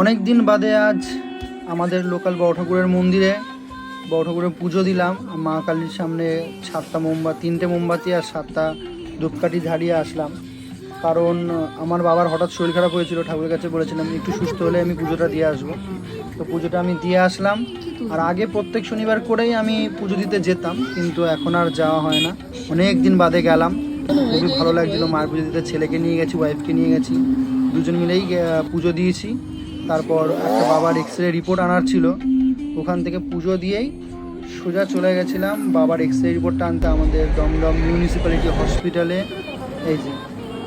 অনেক দিন বাদে আজ আমাদের লোকাল বড় ঠাকুরের মন্দিরে বড় ঠাকুরের পুজো দিলাম। মা কালীর সামনে সাতটা মোমবাতি তিনটে মোমবাতি আর সাতটা ধূপকাঠি ঝাড়িয়ে আসলাম। কারণ আমার বাবার হঠাৎ শরীর খারাপ হয়েছিল, ঠাকুরের কাছে বলেছিলাম, একটু সুস্থ হলে আমি পুজোটা দিয়ে আসব। তো পুজোটা আমি দিয়ে আসলাম। আর আগে প্রত্যেক শনিবার করেই আমি পুজো দিতে যেতাম, কিন্তু এখন আর যাওয়া হয় না। অনেক দিন বাদে গেলাম। খুবই ভালো লাগছিল। মায়ের পুজো দিতে ছেলেকে নিয়ে গেছি ওয়াইফকে নিয়ে গেছি। দুজন মিলেই পুজো দিয়েছি। তারপর একটা বাবার এক্স রে রিপোর্ট আনার ছিল। ওখান থেকে পুজো দিয়েই সোজা চলে গেছিলাম। বাবার এক্স রে রিপোর্টটা আনতে আমাদের দমদম মিউনিসিপ্যালিটি হসপিটালে এই যে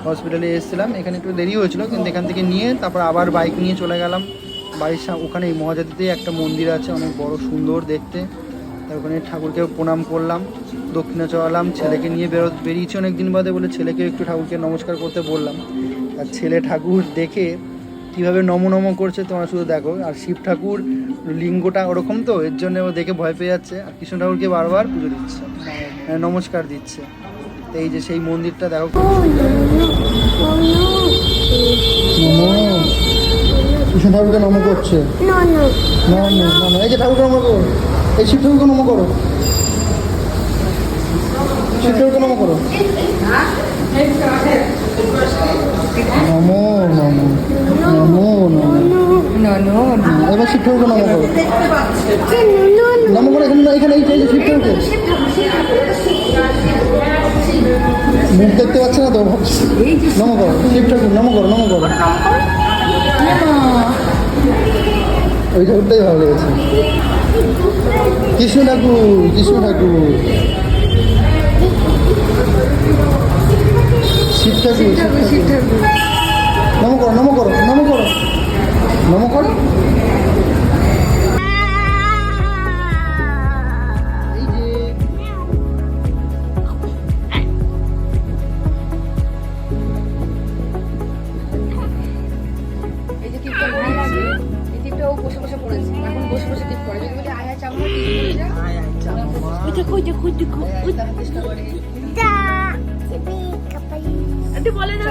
হসপিটালে এসেছিলাম। এখানে একটু দেরি হয়েছিল কিন্তু এখান থেকে নিয়ে তারপর আবার বাইক নিয়ে চলে গেলাম। বাড়ির ওখানে এই মহাজাতিতেই একটা মন্দির আছে অনেক বড় সুন্দর দেখতে। ওখানে ঠাকুরকে প্রণাম করলাম দক্ষিণা চড়ালাম ছেলেকে নিয়ে বেরো বেরিয়েছি অনেক দিন বাদে বলে ছেলেকে একটু ঠাকুরকে নমস্কার করতে বললাম। আর ছেলে ঠাকুর দেখে কীভাবে নম নম করছে তোমরা শুধু দেখো। আর শিব ঠাকুর লিঙ্গটা ওরকম তো এর জন্য ও দেখে ভয় পেয়ে যাচ্ছে। আর কৃষ্ণ ঠাকুরকে বারবার পুজো দিচ্ছে হ্যাঁ, নমস্কার দিচ্ছে। তো এই যে সেই মন্দিরটা দেখো। নম কৃষ্ণ ঠাকুরকে নম করছে? এই যে ঠাকুরকে নম করো। এই শিব ঠাকুরকে নম করো। শিব ঠাকুরকে নম করো। নমো নমো নমো নমো. এবার শিব নম করো। নম করো এখানে এখানে এই যে এই যে শিব ঠাকুরকে মুখ দেখতে পাচ্ছে না তো? নম করো শিব ঠাকুর নম করো নম করো। ওই ঠাকুরটাই ভালো লেগেছে। কৃষ্ণ ঠাকুর কৃষ্ণ ঠাকুর। শিব ঠাকুর শিব ঠাকুর। নম করো নম করো নম করো। নম করো। এই যে এই যে টিপটা ভালো লাগে এই টিপটা ও বসে বসে এখন বসে বসে টিপ করে যদি বলি আয়া চামড়া টিপ করে যা Cuida, cuida, cuida, cuida. চেষ্টা করে Da. Sabi, kapal. একটু বলে না